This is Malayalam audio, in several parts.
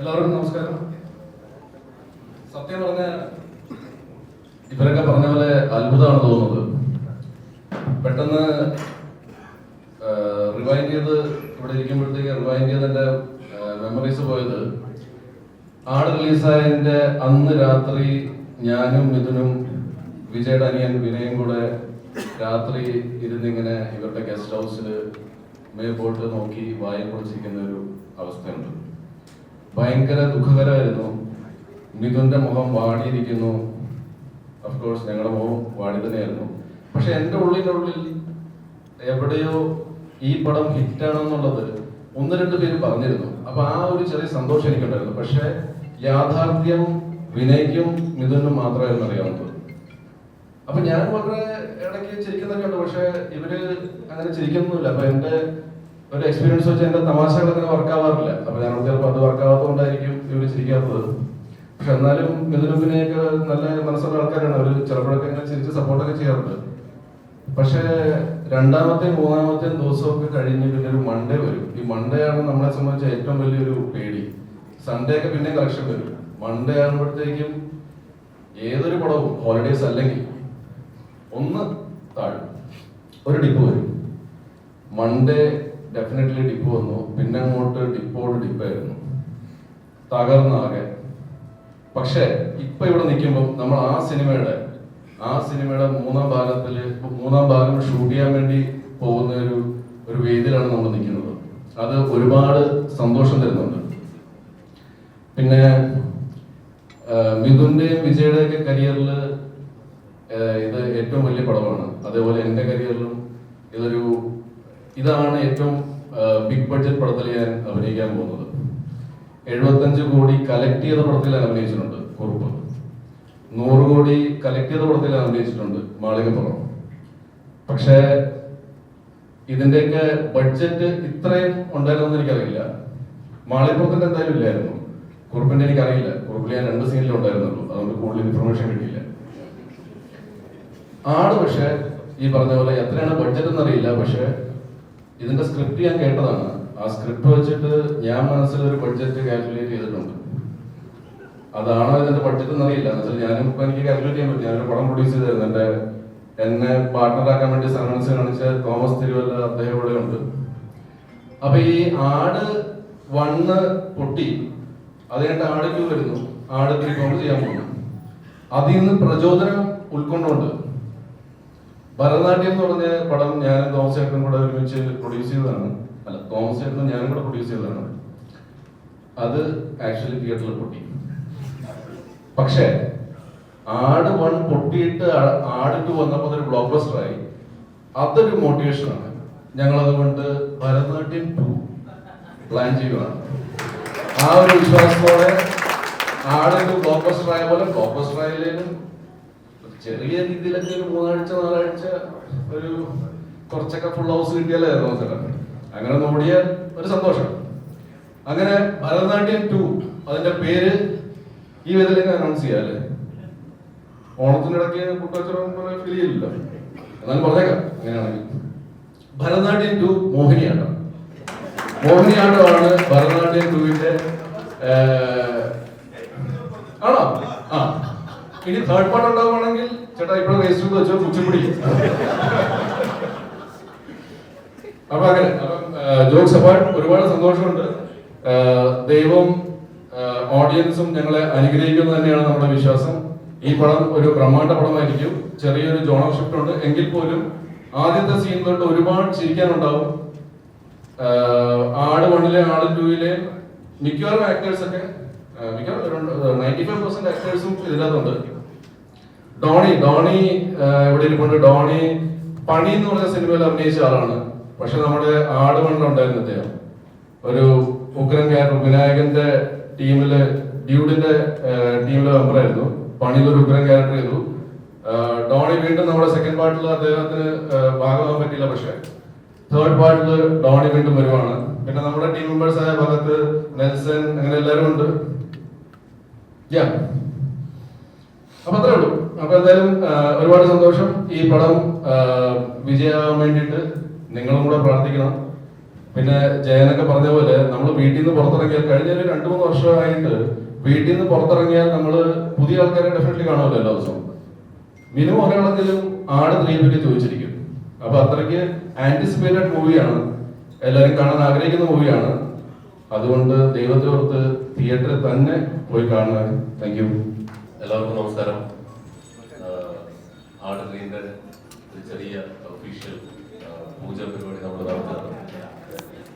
എല്ലാവർക്കും നമസ്കാരം. സത്യം പറഞ്ഞ ഇവരൊക്കെ പറഞ്ഞ പോലെ അത്ഭുതമാണ് തോന്നുന്നത്. പെട്ടെന്ന് റിവൈൻഡ് ചെയ്ത് ഇവിടെ ഇരിക്കുമ്പോഴത്തേക്ക് റിവൈൻഡ് ചെയ്ത് എന്റെ മെമ്മറീസ് പോയത് ആട് റിലീസായതിന്റെ അന്ന് രാത്രി ഞാനും മിഥുനും വിജയുടെ അനിയൻ വിനയും കൂടെ രാത്രി ഇരുന്നിങ്ങനെ ഇവരുടെ ഗസ്റ്റ് ഹൗസിൽ മേൽപോട്ട് നോക്കി വായും പൊളിച്ചിരിക്കുന്ന ഒരു അവസ്ഥയുണ്ട്. ഭയങ്കര ദുഃഖകരമായിരുന്നു. മിഥുന്റെ മുഖം വാടിയിരിക്കുന്നു. അഫ്കോഴ്സ് ഞങ്ങളുടെ മുഖം വാടി തന്നെയായിരുന്നു പക്ഷെ എന്റെ ഉള്ളിന്റെ ഉള്ളിൽ എവിടെയോ ഈ പടം ഹിറ്റാണെന്നുള്ളത് ഒന്ന് രണ്ട് പേര് പറഞ്ഞിരുന്നു. അപ്പൊ ആ ഒരു ചെറിയ സന്തോഷം എനിക്കുണ്ടായിരുന്നു. പക്ഷെ യാഥാർത്ഥ്യം വിനയ്ക്കും മിഥുനും മാത്രമായിരുന്നു അറിയാവുന്നത്. അപ്പൊ ഞാൻ വളരെ ഇടയ്ക്ക് ചിരിക്കുന്നൊക്കെ ഉണ്ട്. പക്ഷെ ഇവർ അങ്ങനെ ചിരിക്കുന്നില്ല അപ്പൊ എന്റെ ഒരു എക്സ്പീരിയൻസ് വെച്ച് എന്റെ തമാശകൾ അങ്ങനെ വർക്ക് ആവാറില്ല. അപ്പൊ ഞാൻ ചിലപ്പോൾ അത് വർക്ക് ആവാത്തതുകൊണ്ടായിരിക്കും ഇവർ ചിരിക്കാത്തത്. പക്ഷെ എന്നാലും മിഥുനുവിനെയൊക്കെ നല്ല മനസ്സുള്ള ആൾക്കാരാണ്. അവർ ചിലപ്പോഴൊക്കെ ഇങ്ങനെ ചിരിച്ച് സപ്പോർട്ടൊക്കെ ചെയ്യാറുണ്ട്. പക്ഷെ രണ്ടാമത്തെയും മൂന്നാമത്തെയും ദിവസമൊക്കെ കഴിഞ്ഞ് പിന്നെ ഒരു മൺഡേ വരും. ഈ മൺഡേ ആണ് നമ്മളെ സംബന്ധിച്ച ഏറ്റവും വലിയൊരു പേടി. സൺഡേ ഒക്കെ പിന്നെ കളക്ഷൻ വരും. മൺഡേ ആകുമ്പോഴത്തേക്കും ഏതൊരു പടവും ഹോളിഡേസ് അല്ലെങ്കിൽ ഒന്ന് താഴും. ഒരു ഡിപ്പ് വരും. മൺഡേ ഡെഫിനറ്റ്ലി ഡിപ്പ് വന്നു. പിന്നെ അങ്ങോട്ട് ഡിപ്പോട് ഡിപ്പായിരുന്നു തകർന്നാകെ. പക്ഷേ ഇപ്പൊ ഇവിടെ നിൽക്കുമ്പോൾ നമ്മൾ ആ സിനിമയുടെ ആ സിനിമയുടെ മൂന്നാം ഭാഗത്തിൽ മൂന്നാം ഭാഗം ഷൂട്ട് ചെയ്യാൻ വേണ്ടി പോകുന്ന ഒരു ഒരു വേദിയിലാണ് നമ്മൾ നിൽക്കുന്നത്. അത് ഒരുപാട് സന്തോഷം തരുന്നുണ്ട്. പിന്നെ മിഥുന്റെയും വിജയുടെ ഒക്കെ കരിയറിൽ ഇത് ഏറ്റവും വലിയ പടമാണ്. അതേപോലെ എന്റെ കരിയറിലും ഇതൊരു ഇതാണ് ഏറ്റവും ബിഗ് ബഡ്ജറ്റ് പടത്തിൽ ഞാൻ അഭിനയിക്കാൻ പോകുന്നത്. എഴുപത്തഞ്ച് കോടി കലക്ട് ചെയ്ത പടത്തിൽ ഞാൻ അഭിനയിച്ചിട്ടുണ്ട് കുറുപ്പ്. നൂറ് കോടി കലക്ട് ചെയ്ത പടത്തിൽ ഞാൻ അഭിനയിച്ചിട്ടുണ്ട് മാളികപ്പുറം. പക്ഷേ ഇതിന്റെയൊക്കെ ബഡ്ജറ്റ് ഇത്രയും ഉണ്ടായിരുന്നെന്ന് എനിക്കറിയില്ല. മാളികപ്പുറത്തിന്റെ എന്തായാലും ഇല്ലായിരുന്നു. കുറുപ്പിന്റെ എനിക്കറിയില്ല. കുറുപ്പിൽ ഞാൻ രണ്ട് സീനിലും ഉണ്ടായിരുന്നുള്ളൂ. അതുകൊണ്ട് കൂടുതൽ ഇൻഫർമേഷൻ കിട്ടിയില്ല ആട് പക്ഷേ ഈ പറഞ്ഞ പോലെ എത്രയാണ് ബഡ്ജറ്റ് എന്നറിയില്ല. പക്ഷേ ഇതിന്റെ സ്ക്രിപ്റ്റ് ഞാൻ കേട്ടതാണ്. ആ സ്ക്രിപ്റ്റ് വെച്ചിട്ട് ഞാൻ മനസ്സിൽ ഒരു ബഡ്ജറ്റ് കാൽക്കുലേറ്റ് ചെയ്തിട്ടുണ്ട്. അതാണോ ഇതിന്റെ ബഡ്ജറ്റ് എന്നറിയില്ല എന്ന് വെച്ചാൽ ഞാനും ഇപ്പൊ എനിക്ക് കാൽക്കുലേറ്റ് ചെയ്യാൻ പറ്റും. ഞാനൊരു പടം പ്രൊഡ്യൂസ് ചെയ്തായിരുന്നു എന്റെ എന്നെ പാർട്ട്ണറാക്കാൻ വേണ്ടി സർവൻസ് കാണിച്ച തോമസ് തിരുവല്ല അദ്ദേഹം ഇവിടെ ഉണ്ട്. അപ്പൊ ഈ ആട് വണ്ണ് പൊട്ടി. അത് കഴിഞ്ഞിട്ട് ആട് വരുന്നു. ആട് ത്രീ ചെയ്യാൻ പോകുന്നു. അതിൽ നിന്ന് പ്രചോദനം ഉൾക്കൊണ്ടുകൊണ്ട് ഭരതനാട്യം എന്ന് പറഞ്ഞ പടം ഞാൻ തോമസ് ചേട്ടനും കൂടെ ഒരുമിച്ച് പ്രൊഡ്യൂസ് ചെയ്തതാണ്. അല്ല തോമസ് ചേട്ടനും ഞാനും കൂടെ പ്രൊഡ്യൂസ് ചെയ്തതാണ്. അത് ആക്ച്വലി തിയേറ്ററിൽ പൊട്ടി. പക്ഷേ ആട് വൺ പൊട്ടിയിട്ട് ആട് ടു വന്നപ്പോൾ അതൊരു ബ്ലോക്ക് ബസ്റ്റർ ആയി. അതൊരു മോട്ടിവേഷനാണ് ഞങ്ങൾ അതുകൊണ്ട് ഭരതനാട്യം ടു പ്ലാൻ ചെയ്യുകയാണ് ആ ഒരു വിശ്വാസത്തോടെ ആടൊരു ബ്ലോക്ക് ബസ്റ്റർ ആയ പോലെ ബ്ലോക്ക് ബസ്റ്റർ ആയാലും ചെറിയ രീതിയിലൊക്കെ ഒരു മൂന്നാഴ്ച നാലാഴ്ച ഒരു കുറച്ചൊക്കെ ഫുൾ ഹൗസ് കിട്ടിയാലായിരുന്നു അവസരം അങ്ങനെ നോടിയ ഒരു സന്തോഷം. അങ്ങനെ ഭരതനാട്യം ടു അതിന്റെ പേര് ഈ വിധത്തിൽ അനൗൺസ് ചെയ്യാം കുട്ടച്ചറം പോലെ ഫീൽ ചെയ്യില്ല എന്നാലും പറഞ്ഞേക്കാം അങ്ങനെയാണെങ്കിൽ. ഭരതനാട്യം ടു മോഹിനിയാട്ടം. മോഹിനിയാട്ടമാണ് ഭരതനാട്യം ടുവിന്റെ ആണോ? ആ. ഇനി തേർഡ് പാർട്ട് ഉണ്ടാവുകയാണെങ്കിൽ ചേട്ടാ ഇവിടെ വേസ്റ്റ് എന്ന് വെച്ചോ കുച്ചിപ്പിടി. അപ്പൊ അങ്ങനെ ജോക്സ് അപ്പാർട്ട് ഒരുപാട് സന്തോഷമുണ്ട്. ദൈവം ഓഡിയൻസും ഞങ്ങളെ അനുഗ്രഹിക്കുന്നത് തന്നെയാണ് നമ്മുടെ വിശ്വാസം. ഈ പടം ഒരു ബ്രഹ്മാണ്ട പടമായിരിക്കും. ചെറിയൊരു ജോണർ ഷിഫ്റ്റ് ഉണ്ട്. എങ്കിൽ പോലും ആദ്യത്തെ സീൻ തൊട്ട് ഒരുപാട് ചിരിക്കാനുണ്ടാവും. ആട് വണ്ണിലെ ആട് ടൂയിലെ മിക്കവാറും ആക്ടേഴ്സ് ഒക്കെ മിക്കവാറും നയന്റി ഫൈവ് പെർസെന്റ് ആക്ടേഴ്സും ഇതിനകത്തുണ്ട്. ഡോണി ഡോണി ഇവിടെ ഇരിപ്പുണ്ട്. ഡോണി പണി എന്ന് പറഞ്ഞ സിനിമയിൽ അഭിനയിച്ച ആളാണ്. പക്ഷെ നമ്മുടെ ആട് മണ്ണുണ്ടായിരുന്നു അദ്ദേഹം. ഒരു ഉഗ്രൻ ക്യാരക്ടർ വിനായകന്റെ ടീമിൽ ഡ്യൂഡിന്റെ ടീമിലെ മെമ്പറായിരുന്നു പണിയിൽ ഒരു ഉഗ്രൻ ക്യാരക്ടർ ചെയ്തു. ഡോണി വീണ്ടും നമ്മുടെ സെക്കൻഡ് പാർട്ടിൽ അദ്ദേഹത്തിന് ഭാഗമാകാൻ പറ്റിയില്ല. പക്ഷെ തേർഡ് പാർട്ടിൽ ഡോണി വീണ്ടും വരുവാണ്. പിന്നെ നമ്മുടെ ടീം മെമ്പേഴ്സായ ഭാഗത്ത് നെൽസൺ അങ്ങനെ എല്ലാവരും ഉണ്ട്. യാ അപ്പൊ അത്രേ ഉള്ളൂ. അപ്പൊ എന്തായാലും ഒരുപാട് സന്തോഷം. ഈ പടം വിജയമാകാൻ വേണ്ടിയിട്ട് നിങ്ങളും കൂടെ പ്രാർത്ഥിക്കണം. പിന്നെ ജയനൊക്കെ പറഞ്ഞ പോലെ നമ്മൾ വീട്ടിൽ നിന്ന് പുറത്തിറങ്ങിയാൽ കഴിഞ്ഞ ഒരു രണ്ടു മൂന്ന് വർഷമായിട്ട് വീട്ടിൽ നിന്ന് പുറത്തിറങ്ങിയാൽ നമ്മൾ പുതിയ ആൾക്കാരെ ഡെഫിനറ്റ്ലി കാണുമല്ലോ എല്ലാ ദിവസവും. മിനിമം ഒരാളെങ്കിലും ആട് ത്രീയെ ചോദിച്ചിരിക്കും. അപ്പൊ അത്രയ്ക്ക് ആന്റിസിപ്പേറ്റഡ് മൂവിയാണ് എല്ലാവരും കാണാൻ ആഗ്രഹിക്കുന്ന മൂവിയാണ് അതുകൊണ്ട് ദൈവത്തെ ഓർത്ത് തിയേറ്ററിൽ തന്നെ പോയി കാണുക. താങ്ക് യു എല്ലാവർക്കും നമസ്കാരം. ആട് ത്രീന്റെ ഒരു ചെറിയ ഒഫീഷ്യൽ പൂജ പരിപാടി നമ്മൾ നടത്തുന്നത്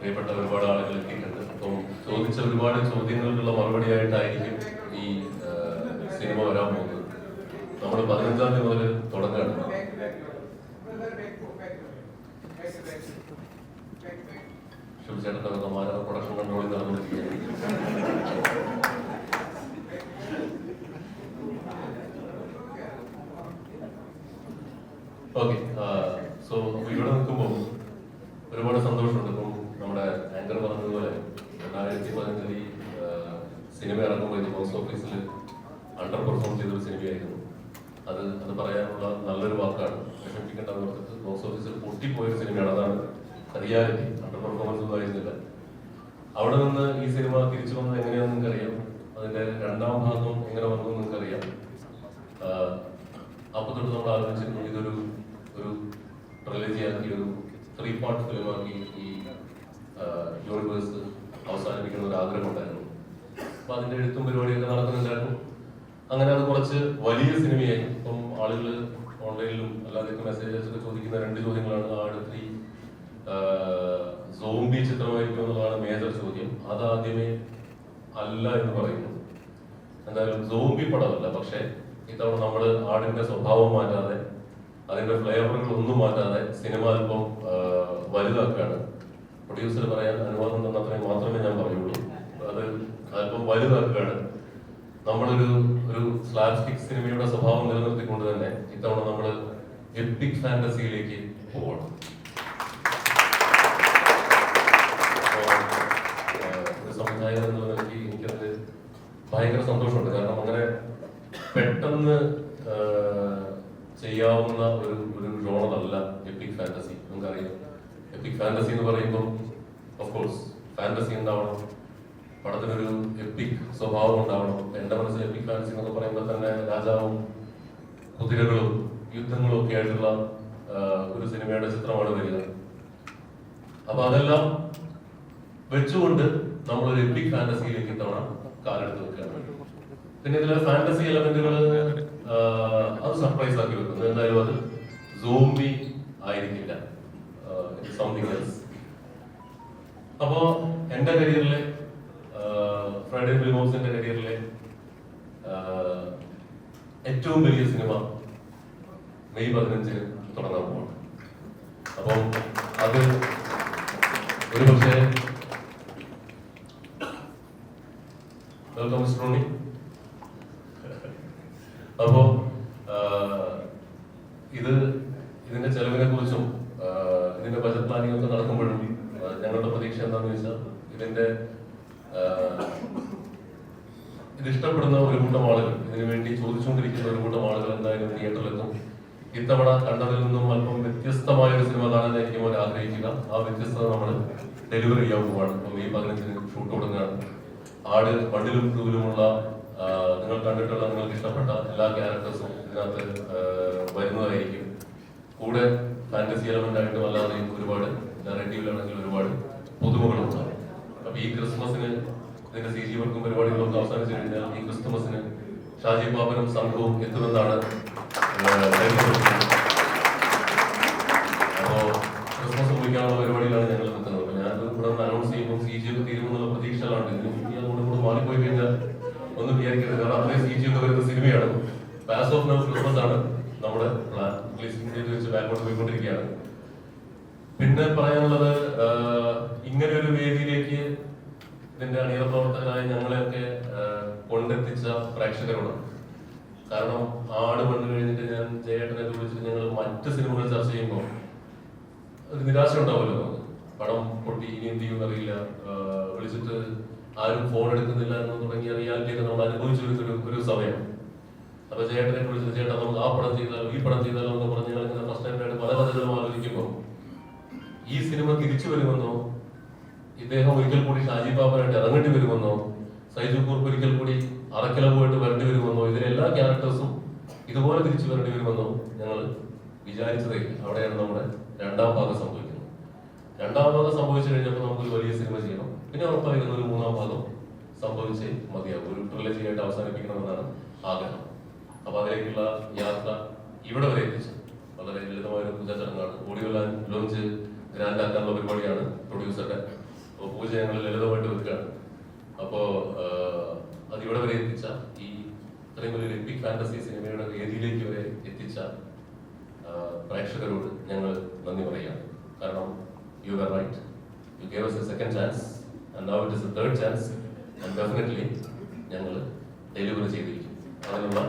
പ്രിയപ്പെട്ട ഒരുപാട് ആളുകൾ എത്തിയിട്ടുണ്ട്. അപ്പം ചോദിച്ച ഒരുപാട് ചോദ്യങ്ങൾക്കുള്ള മറുപടി മറുപടിയായിട്ടായിരിക്കും ഈ സിനിമ വരാൻ പോകുന്നത്. നമ്മൾ പതിനഞ്ചാം തീയതി മുതൽ തുടങ്ങുകയാണ്. ശിവചേട്ടന്റെ മാനവ പ്രൊഡക്ഷൻ കൺട്രോളിൽ നടന്നുകൊണ്ടിരിക്കുകയാണ്. ഓക്കെ സോ ഇവിടെ നിൽക്കുമ്പോൾ ഒരുപാട് സന്തോഷമുണ്ട്. ഇപ്പം നമ്മുടെ ആങ്കർ പറഞ്ഞതുപോലെ രണ്ടായിരത്തി പതിനഞ്ചിൽ ഈ സിനിമ ഇറങ്ങുമ്പോൾ ബോക്സ് ഓഫീസിൽ അണ്ടർ പെർഫോം ചെയ്തൊരു സിനിമയായിരുന്നു അത് അത് പറയാനുള്ള നല്ലൊരു വാക്കാണ്. വിഷമിപ്പിക്കേണ്ട ഓർത്തിട്ട് ബോക്സ് ഓഫീസിൽ പൊട്ടിപ്പോയൊരു സിനിമയാണ് അതാണ് റിയാലിറ്റി. അണ്ടർ പെർഫോമൻസ് ഒന്നും ആയിരുന്നില്ല. അവിടെ നിന്ന് ഈ സിനിമ തിരിച്ചു വന്നത് എങ്ങനെയാണെന്ന് നിങ്ങൾക്കറിയാം. അതിന്റെ രണ്ടാം ഭാഗം എങ്ങനെ വന്നു നിങ്ങൾക്കറിയാം. അപ്പൊ തൊട്ട് നമ്മൾ ആലോചിച്ചിരുന്നു ഇതൊരു ട്രിലജിയാക്കി ഒരു ത്രീ പാർട്ട് ഫിലിമാക്കി ഈ യൂണിവേഴ്സ് അവസാനിപ്പിക്കുന്ന ഒരു ആഗ്രഹം ഉണ്ടായിരുന്നു അപ്പൊ അതിന്റെ എഴുത്തും പരിപാടിയൊക്കെ നടക്കുന്നുണ്ടായിരുന്നു. അങ്ങനെ അത് കുറച്ച് വലിയ സിനിമയായി. ഇപ്പം ആളുകൾ ഓൺലൈനിലും അല്ലാതെ മെസ്സേജസ് ഒക്കെ ചോദിക്കുന്ന രണ്ട് ചോദ്യങ്ങളാണ്. ആ അടുത്ത് ഈ സോംബി ചിത്രമായിരിക്കും എന്നുള്ളതാണ് മേജർ ചോദ്യം. അതാദ്യമേ അല്ല എന്ന് പറയുന്നു എന്തായാലും സോംബി പടമല്ല. പക്ഷെ ഇത്തവണ നമ്മൾ ആടിന്റെ സ്വഭാവം മാറ്റാതെ അതിന്റെ ഫ്ലേവറുകൾ ഒന്നും മാറ്റാതെ സിനിമ അല്പം വലുതാക്കുകയാണ്. പ്രൊഡ്യൂസർ പറയാൻ അനുവാദം തന്നത്രയും മാത്രമേ ഞാൻ പറയുള്ളൂ. അത് അല്പം വലുതാക്കുകയാണ്. നമ്മളൊരു ഒരു സ്ലാപ്സ്റ്റിക് സിനിമയുടെ സ്വഭാവം നിലനിർത്തിക്കൊണ്ട് തന്നെ ഇത്തവണ നമ്മൾ എപ്പിക് ഫാന്റസിയിലേക്ക് പോകണം സംവിധായകൻ എന്നുള്ള നിലയ്ക്ക് എനിക്കത് ഭയങ്കര സന്തോഷമുണ്ട്. കാരണം അങ്ങനെ പെട്ടെന്ന് ചെയ്യാവുന്ന ഒരു ഒരു ജോണറല്ല എപ്പിക് ഫാന്റസി നമുക്കറിയാം. എപ്പിക് ഫാന്റസി എന്ന് പറയുമ്പോൾ ഓഫ് കോഴ്സ് ഫാന്റസി ഉണ്ടാവണം. പടത്തിനൊരു എപ്പിക് സ്വഭാവം ഉണ്ടാവണം. എന്റെ മനസ്സിൽ എപ്പിക് ഫാന്റസി എന്നൊക്കെ പറയുമ്പോൾ തന്നെ രാജാവും കുതിരകളും യുദ്ധങ്ങളും ഒക്കെ ആയിട്ടുള്ള ഒരു സിനിമയുടെ ചിത്രമാണ് വരിക. അപ്പൊ അതെല്ലാം വെച്ചുകൊണ്ട് നമ്മളൊരു എപ്പിക് ഫാന്റസിയിലേക്ക് ഇത്തവണ കാലെടുത്ത് വെക്കുകയാണ്. പിന്നെ ഇതിലെ ഫാന്റസി എലമെന്റുകൾ അത് സർപ്രൈസ് ആക്കി വെക്കുന്നു. എന്തായാലും അത് സോംബി ആയിരിക്കില്ല. സംതിങ് എൽസ് അപ്പോ എന്റെ കരിയറിലെ ഫ്രൈഡേ ഫിലിമോസിന്റെ കരിയറിലെ ഏറ്റവും വലിയ സിനിമ മെയ് പതിനഞ്ചിന് തുടങ്ങാൻ പോവാണ്. അപ്പം അത് ഒരു പക്ഷേ വെൽക്കം മിസ്റ്റർ റോണി അപ്പോ ഇത് ഇതിന്റെ ചെലവിനെ കുറിച്ചും ഇതിന്റെ ബജറ്റ് പ്ലാനിംഗ് ഒക്കെ നടക്കുമ്പോഴും ഞങ്ങളുടെ പ്രതീക്ഷ എന്താണെന്ന് വെച്ചാൽ ഇതിന്റെ ഇത് ഇഷ്ടപ്പെടുന്ന ഒരു കൂട്ടം ആളുകൾ ഇതിനു വേണ്ടി ചോദിച്ചുകൊണ്ടിരിക്കുന്ന ഒരു കൂട്ടം ആളുകൾ എന്തായാലും തിയേറ്ററിലെത്തും ഇത്തവണ കണ്ടതിൽ നിന്നും അല്പം വ്യത്യസ്തമായ ഒരു സിനിമ കാണാനായിരിക്കും അവർ ആഗ്രഹിക്കുക ആ വ്യത്യസ്തത നമ്മൾ ഡെലിവറി ചെയ്യാൻ പോവാണ്. മെയ് പതിനഞ്ചിന് ഷൂട്ട് തുടങ്ങുകയാണ് ആട് വണ്ടിലും ടൂവിലുമുള്ള നിങ്ങൾ കണ്ടിട്ടുള്ള നിങ്ങൾക്ക് ഇഷ്ടപ്പെട്ട എല്ലാ ക്യാരക്ടേഴ്സും ഇതിനകത്ത് വരുന്നതായിരിക്കും. കൂടെ ഫാന്റസി എലമെന്റ് ആയിട്ടും അല്ലാതെയും ഒരുപാട് നെറേറ്റീവിലാണെങ്കിൽ ഒരുപാട് പുതുമകളുണ്ടാകും. അപ്പൊ ഈ ക്രിസ്മസിന് ഇതിന്റെ സി ജി വർക്കും പരിപാടികളൊക്കെ അവസാനിച്ചു കഴിഞ്ഞാൽ ഈ ക്രിസ്തുമസിന് ഷാജി പാപനും സംഘവും എത്തുമെന്നാണ് അപ്പോ ക്രിസ്മസ് കുറിക്കാനുള്ള പരിപാടിയിലാണ് സിനിമയാണ് പാസ് ഓഫ് നൗ ക്രിസ്മസ് ആണ് നമ്മുടെ പ്ലാൻ ഇംഗ്ലീഷ് ചെയ്ത് വെച്ച് ബാക്കോട്ട് പോയിക്കൊണ്ടിരിക്കുകയാണ്. പിന്നെ പറയാനുള്ളത് ഇങ്ങനെ ഒരു വേദിയിലേക്ക് ഇതിന്റെ അണിയറ പ്രവർത്തകരായ ഞങ്ങളെയൊക്കെ കൊണ്ടെത്തിച്ച പ്രേക്ഷകരോട്. കാരണം ആട് കണ്ടു കഴിഞ്ഞിട്ട് ഞാൻ ജയേട്ടനെ വിളിച്ചിട്ട് ഞങ്ങൾ മറ്റ് സിനിമകൾ ചർച്ച ചെയ്യുമ്പോൾ ഒരു നിരാശ ഉണ്ടാവുമല്ലോ പടം പൊട്ടി ഇനി എന്ത് ചെയ്യുമെന്ന് അറിയില്ല വിളിച്ചിട്ട് ആരും ഫോൺ എടുക്കുന്നില്ല എന്ന് തുടങ്ങിയ റിയാലിറ്റി ഒക്കെ നമ്മൾ അനുഭവിച്ചു ഒരു ഒരു സമയം. അപ്പൊ ചേട്ടനെ വിളിച്ചിട്ട് ചേട്ടൻ നമുക്ക് ആ പടം ചെയ്താലോ ഈ പടം ചെയ്താലോ എന്ന് പറഞ്ഞ് ഞങ്ങൾ ഇങ്ങനെ ഫസ്റ്റ് പല വചനങ്ങളും ആലോചിക്കുമ്പോൾ ഈ സിനിമ തിരിച്ചു വരുമെന്നോ ഇദ്ദേഹം ഒരിക്കൽ കൂടി ഷാജി ബാബനായിട്ട് ഇറങ്ങേണ്ടി വരുമെന്നോ സൈജു കൂർപ്പ് ഒരിക്കൽ കൂടി അറക്കല പോയിട്ട് വരേണ്ടി വരുമെന്നോ ഇതിലെ എല്ലാ ക്യാരക്ടേഴ്സും ഇതുപോലെ തിരിച്ചു വരേണ്ടി വരുമെന്നോ ഞങ്ങൾ വിചാരിച്ചതേ. അവിടെയാണ് നമ്മുടെ രണ്ടാം ഭാഗം സംഭവിക്കുന്നത്. രണ്ടാം ഭാഗം സംഭവിച്ചു കഴിഞ്ഞപ്പോൾ നമുക്കൊരു വലിയ സിനിമ ചെയ്യണം. പിന്നെ ഉറപ്പായിരുന്നു ഒരു മൂന്നാം ഭാഗം സംഭവിച്ചേ മതിയാകും ഒരു ട്രിലജി ആയിട്ട് അവസാനിപ്പിക്കണമെന്നാണ് ആഗ്രഹം. അപ്പൊ അതിലേക്കുള്ള യാത്ര ഇവിടെ വരെ എത്തിച്ചു. വളരെ ലളിതമായ ഒരു പൂജാ ചടങ്ങാണ്. ഓടിയുള്ള ലോഞ്ച് ഗ്രാൻഡ് ആക്കാനുള്ള പരിപാടിയാണ് പ്രൊഡ്യൂസറുടെ അപ്പോൾ പൂജ ഞങ്ങൾ ലളിതമായിട്ട് വെക്കുകയാണ്. അപ്പോ ആഹ്, അത് ഇവിടെ വരെ എത്തിച്ച ഈ ഇത്രയും വലിയൊരു എപ്പിക് ഫാന്റസി സിനിമയുടെ വേദിയിലേക്ക് വരെ എത്തിച്ച പ്രേക്ഷകരോട് ഞങ്ങൾ നന്ദി പറയുകയാണ്. കാരണം you are right you gave us a second chance and now it is a third chance and definitely ഞങ്ങൾ ഡെലിവറി ചെയ്തിരിക്കും. അതിനുള്ള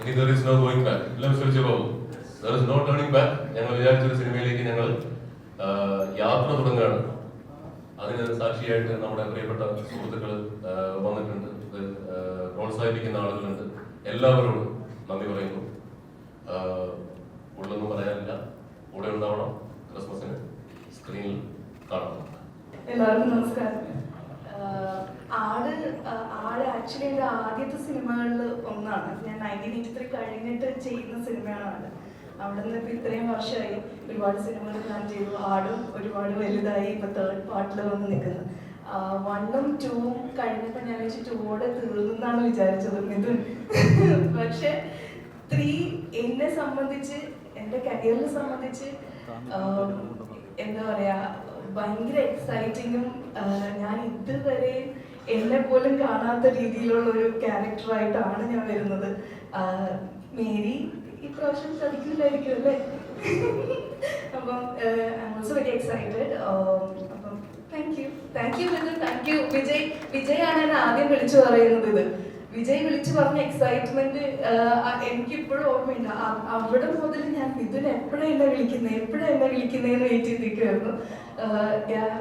ഇനി there is no going back എല്ലാം വിശ്വസിച്ചു പോകും there is no turning back ഞങ്ങൾ വിചാരിച്ചൊരു സിനിമയിലേക്ക് ഞങ്ങൾ യാത്ര തുടങ്ങുകയാണ്. അതിന് സാക്ഷിയായിട്ട് നമ്മുടെ പ്രിയപ്പെട്ട സുഹൃത്തുക്കൾ വന്നിട്ടുണ്ട്. പ്രോത്സാഹിപ്പിക്കുന്ന ആളുകളുണ്ട്. എല്ലാവരോടും നന്ദി പറയുന്നു. ഉള്ളൊന്നും പറയാനില്ല. കൂടെ ഉണ്ടാവണം. ക്രിസ്മസിന് സ്ക്രീനിൽ കാണണം. എല്ലാവർക്കും നമസ്കാരം. ആട് ആട് ആക്ച്വലി എന്റെ ആദ്യത്തെ സിനിമകളിൽ ഒന്നാണ്. ഞാൻ നയന്റീൻ എയ്റ്റി ത്രീ കഴിഞ്ഞിട്ട് ചെയ്യുന്ന സിനിമയാണ് ആട് അവിടെ നിന്ന് ഇപ്പം ഇത്രയും വർഷമായി ഒരുപാട് സിനിമകൾ ഞാൻ ചെയ്തു. ആടും ഒരുപാട് വലുതായി ഇപ്പം തേർഡ് പാർട്ടിൽ വന്ന് നിൽക്കുന്നു വണ്ണും ടൂവും കഴിഞ്ഞപ്പോൾ ഞാൻ വെച്ച് ടൂവോടെ തീർന്നെന്നാണ് വിചാരിച്ചത്. മിഥുൻ. പക്ഷെ ത്രീ എന്നെ സംബന്ധിച്ച് എന്റെ കരിയറിനെ സംബന്ധിച്ച് എന്താ പറയാ ഭയങ്കര എക്സൈറ്റിങ്ങും ഞാൻ ഇതുവരെ എന്നെ പോലും കാണാത്ത രീതിയിലുള്ള ഒരു ക്യാരക്ടറായിട്ടാണ് ഞാൻ വരുന്നത്. മേരി ഇപ്രാവശ്യം ചതിക്കില്ലായിരിക്കും അല്ലേ? അപ്പം ഓൾസോ വെരി എക്സൈറ്റഡ് അപ്പം thank you thank you thank you Vijay Vijay ആണ് ആദ്യം വിളിച്ചു പറയുന്നത് ഇത്. വിജയ് വിളിച്ചു പറഞ്ഞ എക്സൈറ്റ്മെന്റ് എനിക്ക് ഇപ്പോഴും ഓർമ്മയുണ്ട്. അവിടെ മുതൽ ഞാൻ മിഥുൻ എപ്പോഴാണ് എന്നെ വിളിക്കുന്നത് എപ്പോഴാണ് എന്നെ വിളിക്കുന്നതെന്ന് വെയിറ്റ് ചെയ്തിരിക്കുമായിരുന്നു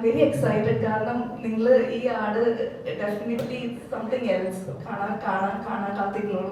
വെരി എക്സൈറ്റഡ് കാരണം നിങ്ങൾ ഈ ആട് ഡെഫിനറ്റ്ലി സംതിങ് എൽസ് കാണാൻ കാണാൻ കാണാൻ കാത്തിരുന്നോളൂ